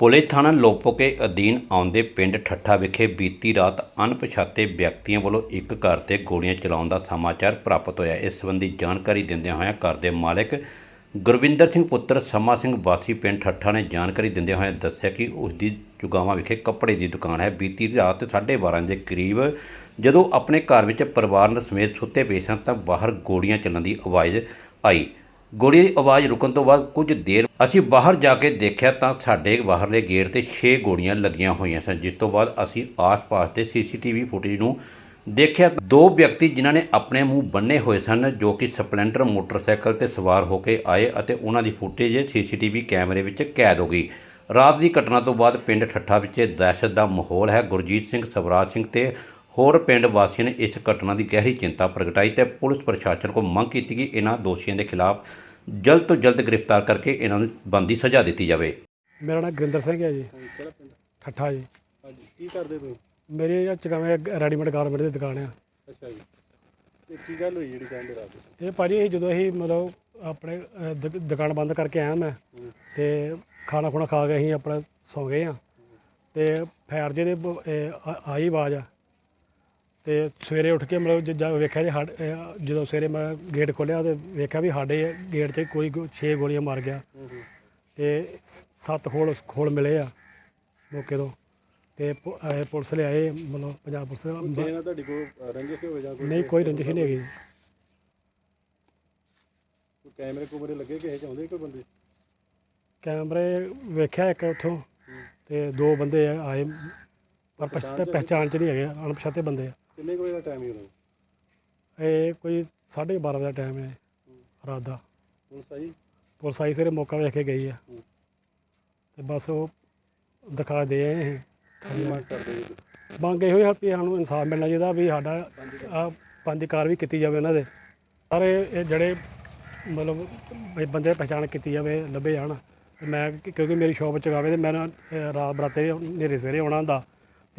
Police ਥਾਣਾ ਲੋਪੋਕੇ ਅਧੀਨ ਆਉਂਦੇ ਪਿੰਡ ਠੱਠਾ ਵਿਖੇ ਬੀਤੀ ਰਾਤ ਅਣਪਛਾਤੇ ਵਿਅਕਤੀਆਂ ਵੱਲੋਂ ਇੱਕ ਘਰ ਤੇ ਗੋਲੀਆਂ ਚਲਾਉਣ ਦਾ ਸਮਾਚਾਰ ਪ੍ਰਾਪਤ ਹੋਇਆ। ਇਸ ਸੰਬੰਧੀ ਜਾਣਕਾਰੀ ਦਿੰਦਿਆਂ ਹੋਇਆਂ ਘਰ ਦੇ ਮਾਲਕ ਗੁਰਵਿੰਦਰ ਸਿੰਘ ਪੁੱਤਰ ਸਮਾ ਸਿੰਘ ਵਾਸੀ ਪਿੰਡ ਠੱਠਾ ਨੇ ਜਾਣਕਾਰੀ ਦਿੰਦਿਆਂ ਹੋਇਆਂ ਦੱਸਿਆ ਕਿ ਉਸ ਦੀ ਚੁਗਾਵਾਂ ਵਿਖੇ ਕੱਪੜੇ ਦੀ ਦੁਕਾਨ ਹੈ। ਬੀਤੀ ਰਾਤ 12:30 ਦੇ ਕਰੀਬ ਜਦੋਂ ਆਪਣੇ ਘਰ ਵਿੱਚ ਪਰਿਵਾਰ ਸਮੇਤ ਸੁੱਤੇ ਪਏ ਸਨ ਤਾਂ ਬਾਹਰ ਗੋਲੀਆਂ ਚੱਲਣ ਦੀ ਆਵਾਜ਼ ਆਈ। ਗੋਲੀ ਦੀ ਆਵਾਜ਼ ਰੁਕਣ ਤੋਂ ਬਾਅਦ ਕੁਝ ਦੇਰ ਅਸੀਂ ਬਾਹਰ ਜਾ ਕੇ ਦੇਖਿਆ ਤਾਂ ਸਾਡੇ ਬਾਹਰਲੇ ਗੇਟ ਤੇ 6 ਗੋਲੀਆਂ ਲੱਗੀਆਂ ਹੋਈਆਂ ਸਨ, ਜਿਸ ਤੋਂ ਬਾਅਦ ਅਸੀਂ ਆਸ-ਪਾਸ ਦੇ ਸੀਸੀਟੀਵੀ ਫੁਟੇਜ ਨੂੰ ਦੇਖਿਆ। ਦੋ ਵਿਅਕਤੀ ਜਿਨ੍ਹਾਂ ਨੇ ਆਪਣੇ ਮੂੰਹ ਬੰਨੇ ਹੋਏ ਸਨ, ਜੋ ਕਿ ਸਪਲੈਂਡਰ ਮੋਟਰਸਾਈਕਲ ਤੇ ਸਵਾਰ ਹੋ ਕੇ ਆਏ ਅਤੇ ਉਹਨਾਂ ਦੀ ਫੁਟੇਜ ਸੀਸੀਟੀਵੀ ਕੈਮਰੇ ਵਿੱਚ ਕੈਦ ਹੋ ਗਈ। ਰਾਤ ਦੀ ਘਟਨਾ ਤੋਂ ਬਾਅਦ ਪਿੰਡ ਠੱਠਾ ਵਿੱਚ ਦਹਿਸ਼ਤ ਦਾ ਮਾਹੌਲ ਹੈ। ਗੁਰਜੀਤ ਸਿੰਘ, ਸਵਰਾਜ ਸਿੰਘ ਤੇ ਹੋਰ ਪਿੰਡ ਵਾਸੀਆਂ ਨੇ ਇਸ ਘਟਨਾ ਦੀ ਗਹਿਰੀ ਚਿੰਤਾ ਪ੍ਰਗਟਾਈ ਤੇ ਪੁਲਿਸ ਪ੍ਰਸ਼ਾਸਨ ਕੋਲ ਮੰਗ ਕੀਤੀ ਕਿ ਇਹਨਾਂ ਦੋਸ਼ੀਆਂ ਦੇ ਖਿਲਾਫ ਜਲਦ ਤੋਂ ਜਲਦ ਗ੍ਰਿਫਤਾਰ ਕਰਕੇ ਇਹਨਾਂ ਨੂੰ ਬੰਦੀ ਸਜ਼ਾ ਦਿੱਤੀ ਜਾਵੇ। ਮੇਰਾ ਨਾਮ ਗੁਰਿੰਦਰ ਸਿੰਘ ਹੈ ਜੀ। ਕਿਹੜਾ ਪਿੰਡ? ਠੱਠਾ ਜੀ। ਹਾਂਜੀ ਕੀ ਕਰਦੇ ਤੁਸੀਂ? ਮੇਰੀ ਚਗਾਵੇਂ ਰੈਡੀਮੇਡ ਗਾਰਮੈਂਟ ਦੀ ਦੁਕਾਨ ਆ। ਅੱਛਾ ਜੀ। ਤੇ ਕੀ ਗੱਲ ਹੋਈ ਜਿਹੜੀ ਕਹਿੰਦੇ ਰਾਤ ਨੂੰ? ਇਹ ਭਾਜੀ ਇਹ ਜਦੋਂ ਅਸੀਂ ਮਤਲਬ ਆਪਣੇ ਅਹ, ਦੁਕਾਨ ਬੰਦ ਕਰਕੇ ਆਇਆ ਮੈਂ। ਤੇ ਖਾਣਾ ਖੁਣਾ ਖਾ ਕੇ ਅਸੀਂ ਆਪਣਾ ਸੌ ਗਏ ਆ ਤੇ ਫੈਰ ਜੇ ਦੇ ਬ- ਇਹ ਆ- ਆਈ ਆਵਾਜ਼ ਆ। ਤੇ ਸਵੇਰੇ ਉੱਠ ਕੇ ਮਤਲਬ ਜਦ ਵੇਖਿਆ ਜੀ ਅਹ, ਜਦੋਂ ਸਵੇਰੇ ਮੈਂ ਗੇਟ ਖੋਲ੍ਹਿਆ ਤੇ ਵੇਖਿਆ ਵੀ ਸਾਡੇ ਗੇਟ ਤੇ ਕੋਈ 6 ਗੋਲੀਆਂ ਮਾਰ ਗਿਆ। ਤੇ ਸੱਤ ਖੋਲ ਖੋਲ ਮਿਲੇ ਆ ਮੌਕੇ ਤੋਂ। ਤੇ ਪੁ- ਅਹ, ਪੁਲਿਸ ਲਿਆਏ ਮਤਲਬ ਪੰਜਾਬ ਪੁਲਿਸ ਕਿਸੇ ਨਾਲ ਤੁਹਾਡੀ ਕੋਈ ਰੰਜਿਸ਼ ਹੋਵੇ ਜਾਂ ਕੋਈ ਨਹੀਂ ਕੋਈ ਰੰਜਿਸ਼ ਨਹੀਂ ਹੈਗੀ ਕੋਈ ਕੈਮਰੇ ਕੁਮਰੇ ਲੱਗੇ ਕਿਸੇ ਚ? ਆਉਂਦੇ ਕੋਈ ਬੰਦੇ? ਕੈਮਰੇ ਵੇਖਿਆ ਇੱਕ ਉੱਥੋਂ ਤੇ ਦੋ ਬੰਦੇ ਆਏ। ਪਰ ਪਛਾਣ ਪਛ- ਪਹਿਚਾਣ ਚ ਨਹੀਂ ਹੈਗੇ ਅਣਪਛਾਤੇ ਬੰਦੇ ਆ। ਕਿੰਨੇ ਕੁ ਵਜੇ ਦਾ ਟਾਈਮ ਹੀ ਹੋਣਾ ਇਹ ਕੋਈ 12:30 ਵਜੇ ਦਾ ਟਾਈਮ ਹੈ ਰਾਤ ਦਾ। ਹੁਣ ਸਹੀ ਪੁਲਿਸ ਆਈ ਸਵੇਰੇ ਮੌਕਾ ਵੇਖ ਕੇ ਗਈ ਆ। ਹੂੰ। ਤੇ ਬਸ ਉਹ ਦਿਖਾ ਦੇ ਆਏ ਅਸੀਂ ਕੀ ਮੰਗ ਕਰਦੇ ਜੀ ਮੰਗ ਇਹੋ ਹੀ ਆ ਵੀ ਸਾਨੂੰ ਇਨਸਾਫ ਮਿਲਣਾ ਚਾਹੀਦਾ ਵੀ ਸਾਡਾ ਆ ਪੰਜ ਕਾਰ ਵੀ ਕੀਤੀ ਜਾਵੇ ਉਹਨਾਂ ਦੇ। ਸਾਰੇ ਇਹ ਜਿਹੜੇ ਮਤਲਬ ਵੀ ਬੰਦੇ ਪਛਾਣ ਕੀਤੀ ਜਾਵੇ ਲੱਭੇ ਜਾਣ। ਤੇ ਮੈਂ ਕਿ- ਕਿਉਂਕਿ ਮੇਰੀ ਸ਼ੌਪ ਚਗਾਵੇ ਤੇ ਮੈਂ ਨਾ, ਅਹ, ਰਾਤ ਬਰਾਤੇ ਨੇਰੇ ਸਵੇਰੇ ਆਉਣਾ ਹੁੰਦਾ।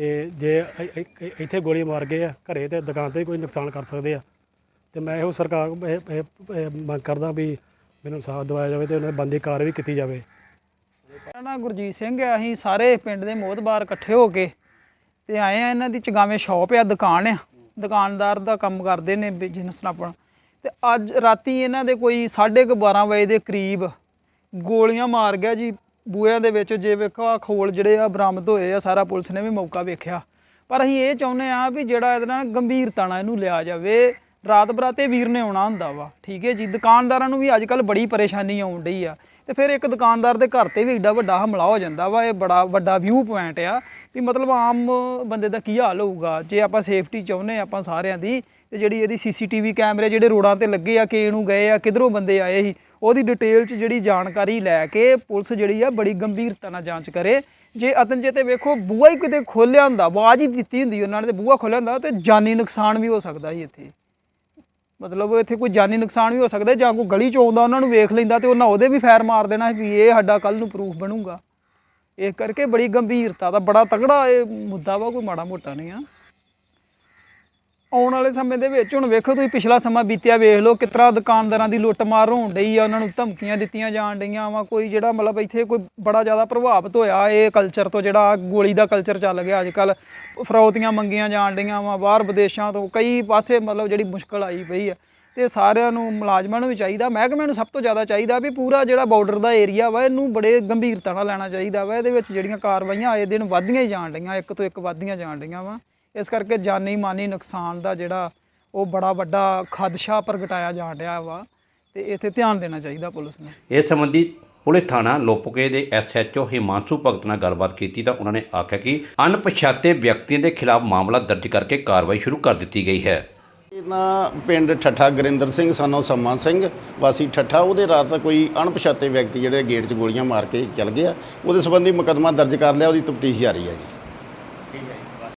ਤੇ ਜੇ ਇ- ਇ- ਇ- ਇੱਥੇ ਗੋਲੀ ਮਾਰ ਗਏ ਆ, ਘਰੇ ਤੇ ਦੁਕਾਨ ਤੇ ਕੋਈ ਨੁਕਸਾਨ ਕਰ ਸਕਦੇ ਆ। ਤੇ ਮੈਂ ਇਹੋ ਸਰਕਾਰ ਇਹ- ਇਹ- ਇਹ ਮੰਗ ਕਰਦਾ ਵੀ ਮੈਨੂੰ ਸਾਥ ਦਿਵਾਇਆ ਜਾਵੇ ਤੇ ਉਹਨਾਂ ਬੰਦੀ ਕਾਰ ਵੀ ਕੀਤੀ ਜਾਵੇ। ਮੇਰਾ ਨਾਂ ਗੁਰਜੀਤ ਸਿੰਘ ਹੈ ਅਸੀਂ ਸਾਰੇ ਪਿੰਡ ਦੇ ਮੋਹਤਬਾਰ ਇਕੱਠੇ ਹੋ ਕੇ ਤੇ ਆਏ ਆ, ਇਹਨਾਂ ਦੀ ਚਗਾਵੇਂ ਸ਼ਾਪ ਆ, ਦੁਕਾਨ ਆ। ਦੁਕਾਨਦਾਰ ਦਾ ਕੰਮ ਕਰਦੇ ਨੇ ਬਿਜ਼ਨਸ ਆਪਣਾ। ਤੇ ਅੱਜ ਰਾਤੀ ਇਹਨਾਂ ਦੇ ਕੋਈ 12:30 ਵਜੇ ਦੇ ਕਰੀਬ ਗੋਲੀਆਂ ਮਾਰ ਗਿਆ ਜੀ। ਬੂਹਿਆਂ ਦੇ ਵਿੱਚ ਜੇ ਵੇਖੋ ਆ ਖੋਲ ਜਿਹੜੇ ਆ ਬਰਾਮਦ ਹੋਏ ਆ, ਸਾਰਾ ਪੁਲਿਸ ਨੇ ਵੀ ਮੌਕਾ ਵੇਖਿਆ। ਪਰ ਅਸੀਂ ਇਹ ਚਾਹੁੰਦੇ ਆ ਵੀ ਜਿਹੜਾ ਇਹਦੇ ਨਾਲ ਗੰਭੀਰਤਾ ਨਾਲ ਇਹਨੂੰ ਲਿਆ ਜਾਵੇ, ਰਾਤ ਬਰਾਤੇ ਵੀਰ ਨੇ ਆਉਣਾ ਹੁੰਦਾ ਵਾ, ਠੀਕ ਹੈ ਜੀ? ਦੁਕਾਨਦਾਰਾਂ ਨੂੰ ਵੀ ਅੱਜ ਕੱਲ ਬੜੀ ਪਰੇਸ਼ਾਨੀ ਆਉਣ ਡਈ ਆ। ਤੇ ਫਿਰ ਇੱਕ ਦੁਕਾਨਦਾਰ ਦੇ ਘਰ ਤੇ ਵੀ ਏਡਾ ਵੱਡਾ ਹਮਲਾ ਹੋ ਜਾਂਦਾ ਵਾ, ਇਹ ਬੜਾ ਵੱਡਾ ਵਿਊ ਪੁਆਇੰਟ ਆ ਵੀ ਮਤਲਬ ਆਮ ਬੰਦੇ ਦਾ ਕੀ ਹਾਲ ਹੋਊਗਾ? ਜੇ ਆਪਾਂ ਸੇਫਟੀ ਚਾਹੁੰਦੇ ਹਾਂ ਆਪਾਂ ਸਾਰਿਆਂ ਦੀ ਤੇ ਜਿਹੜੀ ਇਹਦੀ ਸੀਸੀਟੀਵੀ ਕੈਮਰੇ ਜਿਹੜੇ ਰੋਡਾਂ ਤੇ ਲੱਗੇ ਆ ਕਿ ਇਹਨੂੰ ਗਏ ਆ, ਕਿਧਰੋਂ ਬੰਦੇ ਆਏ ਸੀ, ਉਹਦੀ ਡਿਟੇਲ 'ਚ ਜਿਹੜੀ ਜਾਣਕਾਰੀ ਲੈ ਕੇ ਪੁਲਿਸ ਜਿਹੜੀ ਆ ਬੜੀ ਗੰਭੀਰਤਾ ਨਾਲ ਜਾਂਚ ਕਰੇ। ਜੇ ਅਤਨ ਤੇ ਵੇਖੋ, ਬੂਹਾ ਹੀ ਕਿਤੇ ਖੋਲਿਆ ਹੁੰਦਾ, ਆਵਾਜ਼ ਹੀ ਦਿੱਤੀ ਹੁੰਦੀ ਉਹਨਾਂ ਨੇ ਤੇ ਬੂਹਾ ਖੋਲਿਆ ਹੁੰਦਾ, ਤੇ ਜਾਨੀ ਨੁਕਸਾਨ ਵੀ ਹੋ ਸਕਦਾ ਸੀ ਇੱਥੇ। ਮਤਲਬ ਇੱਥੇ ਕੋਈ ਜਾਨੀ ਨੁਕਸਾਨ ਵੀ ਹੋ ਸਕਦਾ ਜਾਂ ਕੋਈ ਗਲੀ ਚ ਆਉਂਦਾ, ਉਹਨਾਂ ਨੂੰ ਵੇਖ ਲੈਂਦਾ ਤੇ ਉਹਨਾਂ ਉਹਦੇ ਵੀ ਫੈਰ ਮਾਰ ਦੇਣਾ ਵੀ ਇਹ ਸਾਡਾ ਕੱਲ ਨੂੰ ਪ੍ਰੂਫ ਬਣੂਗਾ। ਇਸ ਕਰਕੇ ਬੜੀ ਗੰਭੀਰਤਾ ਦਾ ਬੜਾ ਤਗੜਾ ਇਹ ਮੁੱਦਾ ਵਾ, ਕੋਈ ਮਾੜਾ ਮੋਟਾ ਨਹੀਂ ਆ। ਆਉਣ ਵਾਲੇ ਸਮੇਂ ਦੇ ਵਿੱਚ ਹੁਣ ਵੇਖੋ ਤੁਸੀਂ ਪਿਛਲਾ ਸਮਾਂ ਬੀਤਿਆ, ਵੇਖ ਲਓ ਕਿਸ ਤਰ੍ਹਾਂ ਦੁਕਾਨਦਾਰਾਂ ਦੀ ਲੁੱਟਮਾਰ ਹੋਣ ਡਈ ਆ, ਉਹਨਾਂ ਨੂੰ ਧਮਕੀਆਂ ਦਿੱਤੀਆਂ ਜਾਣ ਡਈਆਂ ਵਾ, ਕੋਈ ਜਿਹੜਾ ਮਤਲਬ ਇੱਥੇ ਕੋਈ ਬੜਾ ਜ਼ਿਆਦਾ ਪ੍ਰਭਾਵਿਤ ਹੋਇਆ, ਇਹ ਕਲਚਰ ਤੋਂ ਜਿਹੜਾ ਗੋਲੀ ਦਾ ਕਲਚਰ ਚੱਲ ਗਿਆ ਅੱਜ ਕੱਲ ਫਰੌਤੀਆਂ ਮੰਗੀਆਂ ਜਾਣ ਡਈਆਂ ਵਾ, ਬਾਹਰ ਵਿਦੇਸ਼ਾਂ ਤੋਂ ਕਈ ਪਾਸੇ ਮਤਲਬ ਜਿਹੜੀ ਮੁਸ਼ਕਲ ਆਈ ਪਈ ਆ, ਤੇ ਸਾਰਿਆਂ ਨੂੰ ਮੁਲਾਜ਼ਮਾਂ ਨੂੰ ਵੀ ਚਾਹੀਦਾ ਮਹਿਕਮੇ ਨੂੰ ਸਭ ਤੋਂ ਜ਼ਿਆਦਾ ਚਾਹੀਦਾ ਵੀ ਪੂਰਾ ਜਿਹੜਾ ਬਾਰਡਰ ਦਾ ਏਰੀਆ ਵਾ, ਇਹਨੂੰ ਬੜੇ ਗੰਭੀਰਤਾ ਨਾਲ ਲੈਣਾ ਚਾਹੀਦਾ ਵਾ, ਇਹਦੇ ਵਿੱਚ ਜਿਹੜੀਆਂ ਕਾਰਵਾਈਆਂ ਆਏ ਦਿਨ ਵੱਧਦੀਆਂ ਹੀ ਜਾਣ ਡਈਆਂ, ਇੱਕ ਤੋਂ ਇੱਕ ਵੱਧਦੀਆਂ ਜਾਣ ਡਈਆਂ ਵਾ। ਇਸ ਕਰਕੇ ਜਾਨੀ ਮਾਨੀ ਨੁਕਸਾਨ ਦਾ ਜਿਹੜਾ ਉਹ ਬੜਾ ਵੱਡਾ ਖਦਸ਼ਾ ਪ੍ਰਗਟਾਇਆ ਜਾਣ ਰਿਹਾ ਵਾ ਤੇ ਇੱਥੇ ਧਿਆਨ ਦੇਣਾ ਚਾਹੀਦਾ ਪੁਲਿਸ ਨੂੰ। ਇਸ ਸੰਬੰਧੀ ਪੁਲਿਸ ਥਾਣਾ ਲੋਪੋਕੇ ਦੇ ਐਸਐਚਓ ਹਿਮਾਂਸ਼ੂ ਭਗਤ ਨਾਲ ਗੱਲਬਾਤ ਕੀਤੀ ਤਾਂ ਉਹਨਾਂ ਨੇ ਆਖਿਆ ਕਿ ਅਣਪਛਾਤੇ ਵਿਅਕਤੀਆਂ ਦੇ ਖਿਲਾਫ ਮਾਮਲਾ ਦਰਜ ਕਰਕੇ ਕਾਰਵਾਈ ਸ਼ੁਰੂ ਕਰ ਦਿੱਤੀ ਗਈ ਹੈ। ਇਹਨਾਂ ਪਿੰਡ ਠੱਠਾ ਗੁਰਿੰਦਰ ਸਿੰਘ ਸਾਨੂੰ ਸੰਮਾ ਸਿੰਘ ਵਾਸੀ ਠੱਠਾ ਉਹਦੇ ਰਾਤ ਕੋਈ ਅਣਪਛਾਤੇ ਵਿਅਕਤੀ ਜਿਹੜੇ ਗੇਟ 'ਚ ਗੋਲੀਆਂ ਮਾਰ ਕੇ ਚਲ ਗਏ ਆ ਉਹਦੇ ਸੰਬੰਧੀ ਮੁਕੱਦਮਾ ਦਰਜ ਕਰ ਲਿਆ ਉਹਦੀ ਤਫਤੀਸ਼ ਜਾਰੀ ਹੈ ਜੀ।